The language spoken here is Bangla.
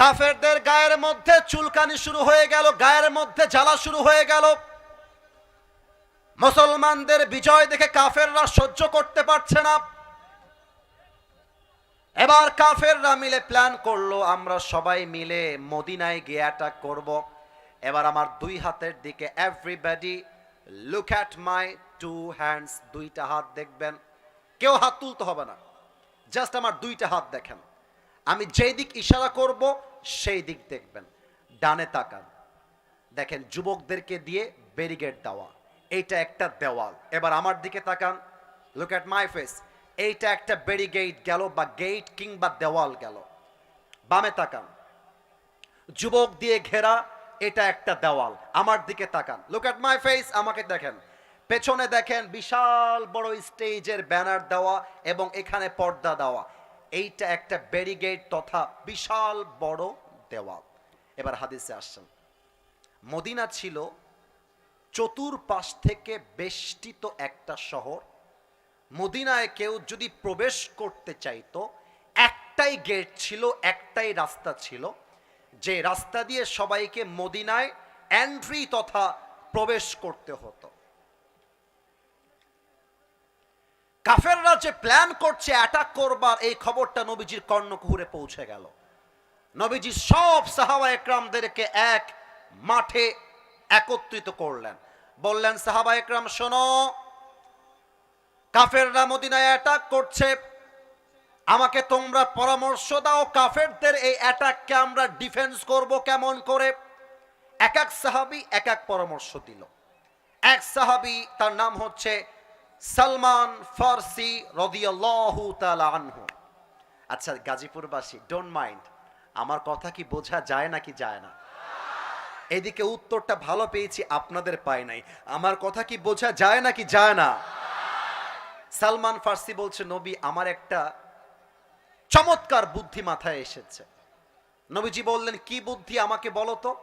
কাফেরদের গায়ের মধ্যে চুলকানি শুরু হয়ে গেল, গায়ের মধ্যে জ্বালা শুরু হয়ে গেল। মুসলমানদের বিজয় দেখে কাফেররা সহ্য করতে পারছে না। এবার কাফেররা মিলে প্ল্যান করল, আমরা সবাই মিলে মদিনায় গিয়ে অ্যাটাক করব। এবার আমার দুই হাতের দিকে everybody look at my two hands দুইটা হাত দেখবেন। কেউ হাত তুলতে হবে না জাস্ট আমার দুইটা হাত দেখেন। আমি যেই দিক ইশারা করব, সেই দিক দেখবেন। ডানে তাকান। দেখেন, যুবকদেরকে দিয়ে ব্যারিগেড দেওয়া। এইটা একটা দেওয়াল। এবার আমার দিকে তাকান। লুক অ্যাট মাই ফেস এইটা একটা ব্যারিগেড গেল বা গেট কিংবা দেওয়াল গেল। বামে তাকান। যুবক দিয়ে ঘেরা, এটা একটা দেওয়াল। আমার দিকে তাকান। লুক অ্যাট মাই ফেস আমাকে দেখেন। পেছনে দেখেন বিশাল বড় স্টেজের ব্যানার দেওয়া এবং এখানে পর্দা দেওয়া। এইটা একটা ব্যারিগেড তথা বিশাল বড় দেওয়াল। এবার হাদিসে আসছেন। মদিনা ছিল চতুর্পাশ থেকে বেষ্টিত একটা শহর। মদিনায় কেউ যদি প্রবেশ করতে চাইতো, একটাই গেট ছিল, একটাই রাস্তা ছিল। যে রাস্তা দিয়ে সবাইকে মদিনায় এন্ট্রি তথা প্রবেশ করতে হতো। কাফেররা যে প্ল্যান করছে অ্যাটাক করবার, এই খবরটা নবীজির কর্ণকুহুরে পৌঁছে গেল। নবীজি সব সাহাবা একরামদেরকে এক মাঠে একত্রিত করলেন। বললেন, সাহাবা একরাম, শোনো, কাফেররা মদিনায় অ্যাটাক করছে। আমাকে তোমরা পরামর্শ দাও, কাফেরদের এই অ্যাটাককে আমরা ডিফেন্স করব কেমন করে? এক এক সাহাবি এক এক পরামর্শ দিল। এক সাহাবি, তার নাম হচ্ছে সালমান ফার্সি রদিয়াল্লাহু তাআলা আনহু। আচ্ছা গাজীপুরবাসী ডোন্ট মাইন্ড আমার কথা কি বোঝা যায় নাকি যায় না? এদিকে উত্তরটা ভালো পেয়েছি, আপনাদের পায় নাই। আমার কথা কি বোঝা যায় নাকি যায় না? সালমান ফার্সি বলছে, নবী, আমার একটা চমৎকার বুদ্ধি মাথায় এসেছে। নবীজি বললেন, কি বুদ্ধি আমাকে বলো তো?